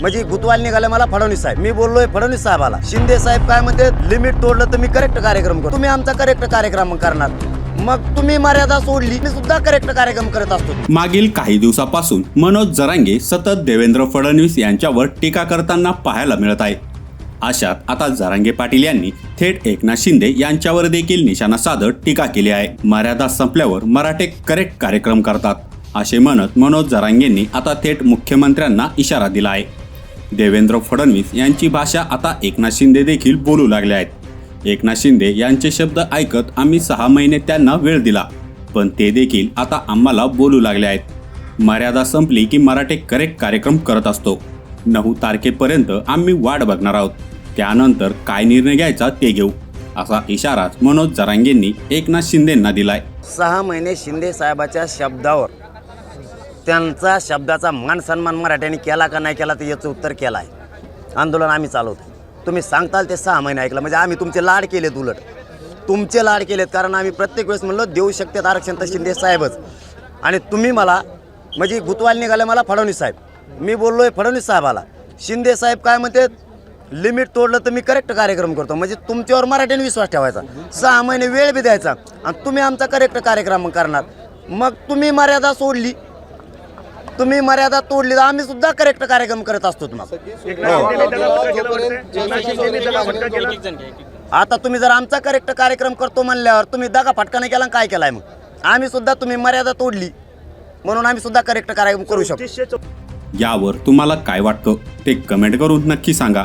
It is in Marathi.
म्हणजे गुतवाल निघाले मला फडणवीस साहेब. मी बोललोय फडणवीस साहेबाला. शिंदे साहेब काय म्हणते? लिमिट तोडलं तर मी करेक्ट कार्यक्रम करतो. तुम्ही आमचा करेक्ट कार्यक्रम करणार. मग तुम्ही मर्यादा सोडली मी सुद्धा करेक्ट कार्यक्रम करत असतो. मागील काही दिवसापासून मनोज जरांगे सतत देवेंद्र फडणवीस यांच्यावर टीका करताना पाहायला मिळत आहे. अशात आता जारांगे पाटील यांनी थेट एकनाथ शिंदे यांच्यावर देखील निशाणा साधत टीका केली आहे. मर्यादा संपल्यावर मराठे करेक्ट कार्यक्रम करतात असे म्हणत मनोज जरांगेंनी आता थेट मुख्यमंत्र्यांना इशारा दिला आहे. देवेंद्र फडणवीस यांची भाषा आता एकनाथ शिंदे देखील बोलू लागले आहेत. एकनाथ शिंदे यांचे शब्द ऐकत आम्ही सहा महिने त्यांना वेळ दिला पण ते देखील आता आम्हाला बोलू लागले आहेत. मर्यादा संपली की मराठे करेक्ट कार्यक्रम करत असतो. नऊ तारखेपर्यंत आम्ही वाट बघणार आहोत. त्यानंतर काय निर्णय घ्यायचा ते घेऊ असा इशाराच मनोज जरांगेंनी एकनाथ शिंदेंना दिलाय. सहा महिने शिंदे साहेबाच्या शब्दावर त्यांचा शब्दाचा मान सन्मान मराठ्यांनी केला का नाही केला तर याचं उत्तर केलं आहे आंदोलन आम्ही चालवतो तुम्ही सांगताल ते सहा महिने ऐकलं म्हणजे आम्ही तुमचे लाड केलेत उलट. तुमचे लाड केलेत कारण आम्ही प्रत्येक वेळेस म्हणलो देऊ शकतात आरक्षण तर शिंदे साहेबच. आणि तुम्ही मला म्हणजे गुतवाल निघाले मला फडणवीस साहेब. मी बोललोय फडणवीस साहेबाला. शिंदे साहेब काय म्हणते लिमिट तोडलं तर मी करेक्ट कार्यक्रम करतो. म्हणजे तुमच्यावर मराठीने विश्वास ठेवायचा. सहा महिने वेळ बी द्यायचा. आणि तुम्ही आमचा करेक्ट कार्यक्रम करणार. मग तुम्ही मर्यादा सोडली. तुम्ही मर्यादा तोडली. तर आम्ही सुद्धा करेक्ट कार्यक्रम करत असतो तुम्हाला. आता तुम्ही जर आमचा करेक्ट कार्यक्रम करतो म्हणल्यावर तुम्ही दगा फटकाने केला आणि काय केलाय मग? आम्ही सुद्धा तुम्ही मर्यादा तोडली. म्हणून आम्ही सुद्धा करेक्ट कार्यक्रम करू शकतो. यावर तुम्हाला काय वाटतं ते कमेंट करून नक्की सांगा.